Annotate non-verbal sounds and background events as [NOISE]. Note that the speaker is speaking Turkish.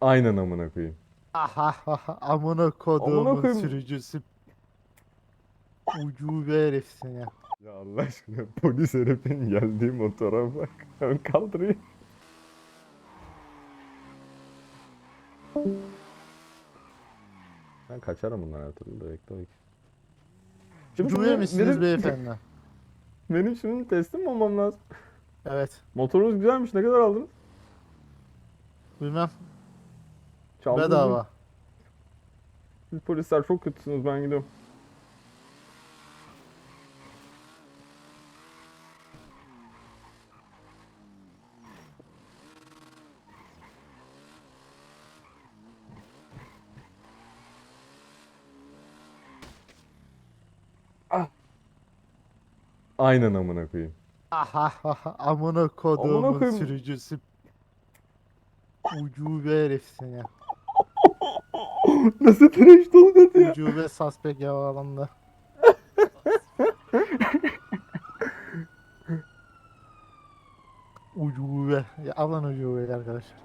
Aynen amına koyayım. Amına Amına koyayım. sürücüsü. Ucube herif seni. Ya Allah aşkına polis herifin geldiği motora bak. Ön kaldırayım. Ben kaçarım bundan her türlü de bekle bak. Şimdi Ucube benim- misiniz benim- beyefendi? [LAUGHS] Benim şimdi teslim mi olmam lazım? Evet. Motorunuz güzelmiş. Ne kadar aldınız? Bilmem. Çaldınız mı? Bedava. Siz polisler çok kötüsünüz. Ben gidiyorum. Ah. Aynen amına koyayım. Aha aha amına koduğumun koyayım. sürücüsü. Ucube herif seni. [LAUGHS] Nasıl trash dolu dedi ya. Ucube suspect yakalandı. [LAUGHS] Ucube. Ya alın ucubeyi arkadaşlar.